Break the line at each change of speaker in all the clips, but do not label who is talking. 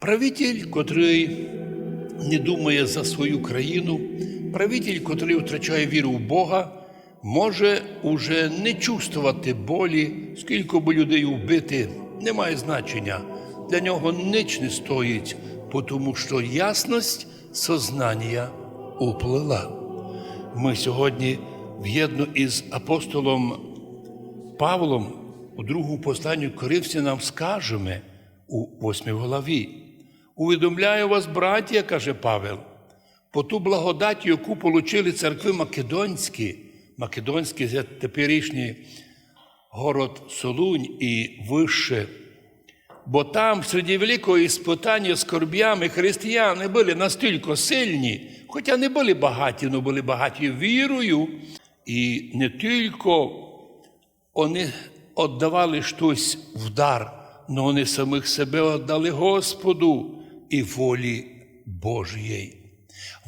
Правитель, котрий не думає за свою країну, правитель, котрий втрачає віру в Бога, може уже не чувствувати болі, скільки би людей вбити, не має значення. Для нього ніч не стоїть, тому що ясність сознання уплила. Ми сьогодні в'єдно із апостолом Павлом у другому посланню Коринфянам нам скажемо у восьмій главі. Увідомляю вас, браття, каже Павел, по ту благодать, яку получили церкви Македонські, Македонський це теперішній город Солунь і вище. Бо там, серед великого іспитання скорбями, християни були настільки сильні, хоча не були багаті, але були багаті вірою, і не тільки вони віддавали щось в дар, але вони самих себе віддали Господу і волі Божої.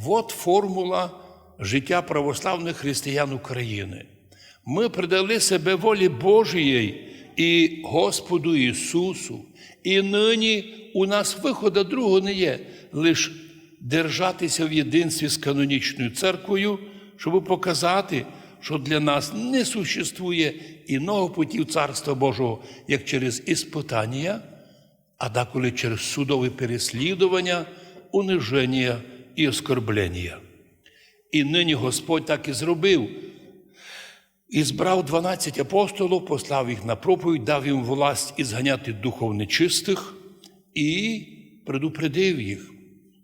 От формула життя православних християн України. Ми придали себе волі Божої і Господу Ісусу. І нині у нас виходу другого не є, лише держатися в єдинстві з канонічною церквою, щоб показати, що для нас не существує іного путі в Царства Божого, як через іспитання, а деколи через судове переслідування, униження і оскорблення. І нині Господь так і зробив. І збрав 12 апостолів, послав їх на проповідь, дав їм власть ізганяти духов нечистих і предупредив їх.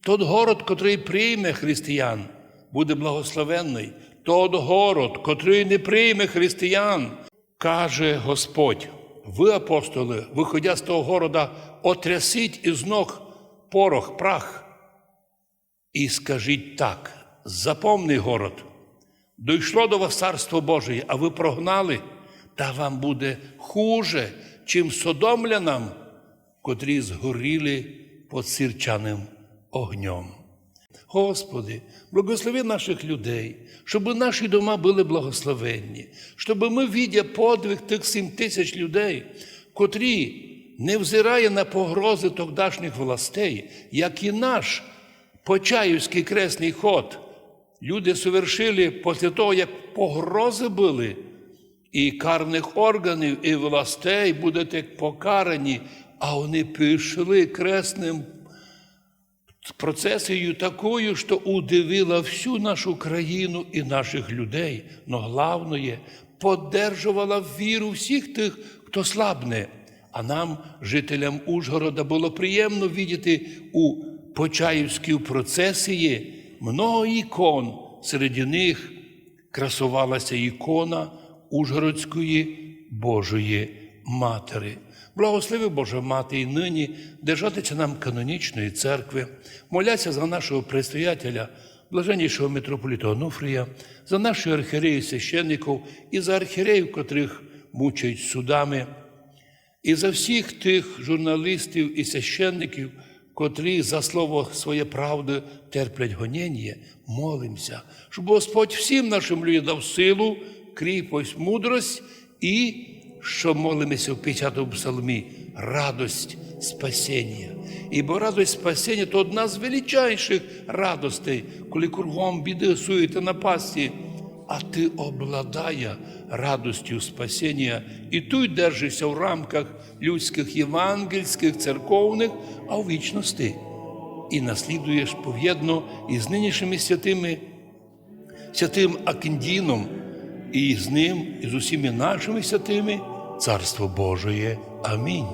Тот город, котрий прийме християн, буде благословенний. Тот город, котрий не прийме християн, каже Господь, ви, апостоли, виходя з того города, отрясіть із ног порох, прах. І скажіть так: запомни город, дійшло до вас царство Боже, а ви прогнали, та вам буде хуже, чим содомлянам, котрі згоріли під сірчаним огнем. Господи, благослови наших людей, щоб наші дома були благословенні, щоб ми, видя подвиг тих сім тисяч людей, котрі не взирає на погрози тогдашніх властей, як і наш Почаївський кресний ход, люди совершили після того, як погрози були, і карних органів, і властей будете покарані, а вони пішли кресним процесією такою, що удивила всю нашу країну і наших людей, но головне, поддержувала віру всіх тих, хто слабне. А нам, жителям Ужгорода, було приємно видіти у Почаївській процесії много ікон. Серед них красувалася ікона Ужгородської Божої Матері. Благослови Божа Мати і нині держатися нам канонічної церкви, моляться за нашого предстоятеля, блаженнішого митрополіта Онуфрія, за наших архіреїв священників і за архіреїв, котрих мучають судами, і за всіх тих журналістів і священників, котрі за слово своє правди терплять гоніння, молимося, щоб Господь всім нашим людям дав силу, кріпость, мудрость і що молимося в 50 псалмі, радость спасіння. Ібо радость спасіння то одна з величайших радостей, коли кругом біди суєте напасті, а ти обладає радостю спасіння і тут держишся в рамках людських євангельських, церковних, а в вічності. І наслідуєш пов'єдно із нинішніми святими, святим Акіндіном, і з ним, і з усіми нашими святими, Царство Божоє. Амінь.